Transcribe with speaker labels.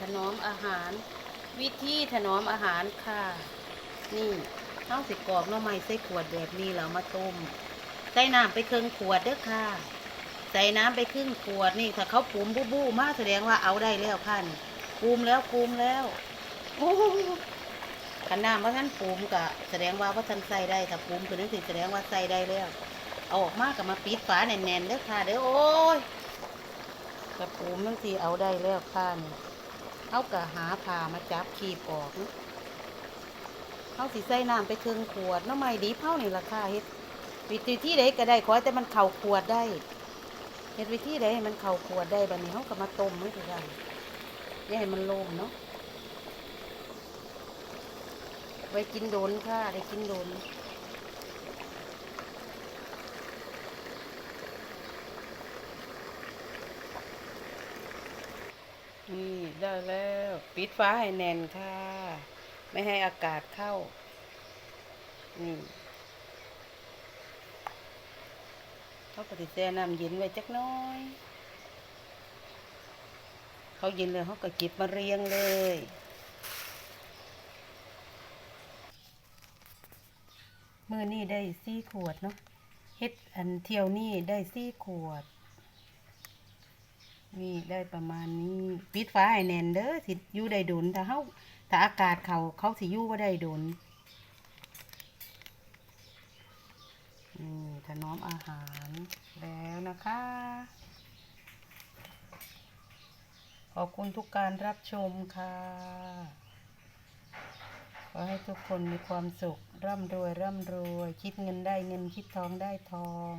Speaker 1: ถนอมอาหาร วิธีถนอมอาหารค่ะ นี่เอาสิกรอกน้อไม้ใส่ขวดแบบนี้แล้วมาต้ม ใส่น้ำไปครึ่งขวดเด้อค่ะ ใส่น้ำไปครึ่งขวดนี่ถ้าเขาปูมบูบูมากแสดงว่าเอาได้แล้วค่ะนี่ปูมแล้วปูมแล้วโอ้ขันน้ำว่าท่านปูมกะแสดงว่าว่าท่านใส่ได้ถ้าปูมคือนั่นสิแสดงว่าใส่ได้แล้ว เอาออกมากับมาปิดฝาแน่นๆเด้อค่ะเด้อโอ้ยกระปูมนั่นสิเอาได้แล้วค่ะนี่ เอากะหาผ่ามาจับขีบออกเขาสิใส่น้ำไปครึ่งขวดน้ำไม่ดีเผานี่ราคาเฮ็ดวิธีที่ใดก็ได้ขอให้แต่มันเข่าขวดได้เฮ็ดวิธีใดให้มันเข่าขวดได้บัดนี้เขาก็มาต้มไมันคือกันอย่าให้มันโลมเนาะไว้กินโดนค่ะได้กินโดน นี่ได้แล้วปิดฟ้าให้แน่นค่ะ ไม่ให้อากาศเข้า นี่เขาปฏิเสธน้ำเย็นไว้จักน้อย เขาเย็นเลยเขาก็เก็บมาเรียงเลยมือนี่ได้สี่ขวดเนาะเฮ็ดอันเที่ยวนี่ได้สี่ขวด นี่ได้ประมาณนี้ปิดฟ้าให้แน่นเด้อสิอยู่ได้โดนถ้าเขาถ้าอากาศเขาเขาสิอยู่ว่าได้โดนนี่ถนอมอาหารแล้วนะคะ ขอบคุณทุกการรับชมค่ะขอให้ทุกคนมีความสุข ร่ำรวย ร่ำรวย คิดเงินได้เงินคิดทองได้ทอง